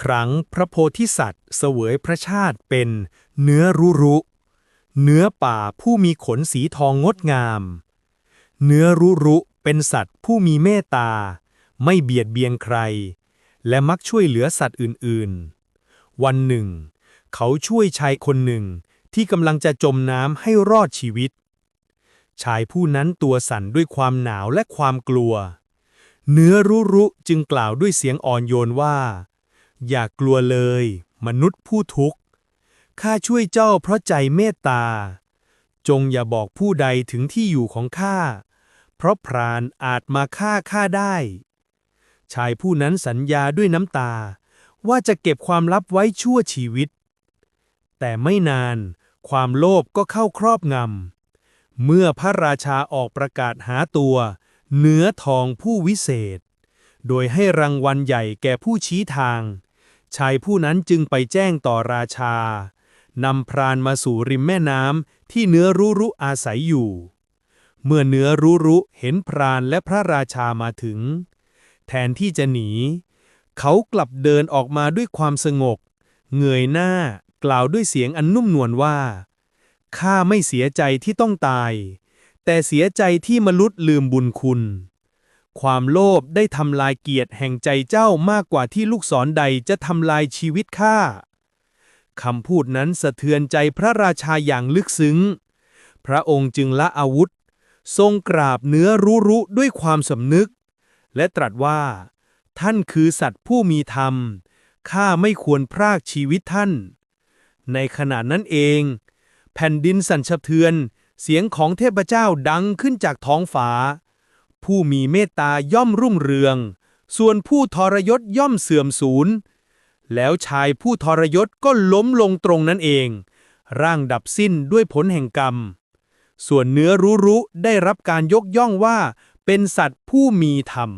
ครั้งพระโพธิสัตว์เสวยพระชาติเป็นเนื้อรุรุ เนื้อป่าผู้มีขนสีทองงดงาม เนื้อรุรุเป็นสัตว์ผู้มีเมตตา ไม่เบียดเบียนใคร และมักช่วยเหลือสัตว์อื่นๆ วันหนึ่ง เขาช่วยชายคนหนึ่งที่กำลังจะจมน้ำให้รอดชีวิต ชายผู้นั้นตัวสั่นด้วยความหนาวและความกลัว เนื้อรุรุจึงกล่าวด้วยเสียงอ่อนโยนว่า อย่ากลัวเลย มนุษย์ผู้ทุกข์ข้าช่วยเจ้าเพราะใจเมตตา จงอย่าบอกผู้ใดถึงที่อยู่ของข้า เพราะพรานอาจมาฆ่าข้าได้ ชายผู้นั้นสัญญาด้วยน้ำตา ว่าจะเก็บความลับไว้ชั่วชีวิต แต่ไม่นานความโลภก็เข้าครอบงำ เมื่อพระราชาออกประกาศหาตัว เนื้อทองผู้วิเศษ โดยให้รางวัลใหญ่แก่ผู้ชี้ทาง ชายผู้นั้นจึงไปแจ้งต่อราชานำพรานมาสู่ริมแม่น้ำที่เนื้อรุรุอาศัยอยู่ เมื่อเนื้อรุรุเห็นพรานและพระราชามาถึง แทนที่จะหนี เขากลับเดินออกมาด้วยความสงบเงยหน้ากล่าวด้วยเสียงอันนุ่มนวลว่า ข้าไม่เสียใจที่ต้องตาย แต่เสียใจที่มนุษย์ลืมบุญคุณ ความโลภได้ทำลายเกียรติแห่งใจเจ้ามากกว่าที่ลูกศรใดจะทำลายชีวิตข้าคำพูดนั้นสะเทือนใจพระราชาอย่างลึกซึ้ง พระองค์จึงละอาวุธ ทรงกราบเนื้อรู้รุด้วยความสำนึก และตรัสว่า ท่านคือสัตว์ผู้มีธรรม ข้าไม่ควรพรากชีวิตท่าน ในขณะนั้นเอง แผ่นดินสั่นสะเทือน เสียงของเทพเจ้าดังขึ้นจากท้องฟ้า ผู้มีเมตตาย่อมรุ่งเรือง ส่วนผู้ทรยศย่อมเสื่อมสูญ แล้วชายผู้ทรยศก็ล้มลงตรงนั้นเอง ร่างดับสิ้นด้วยผลแห่งกรรม ส่วนเนื้อรู้รู้ได้รับการยกย่องว่า เป็นสัตว์ผู้มีธรรม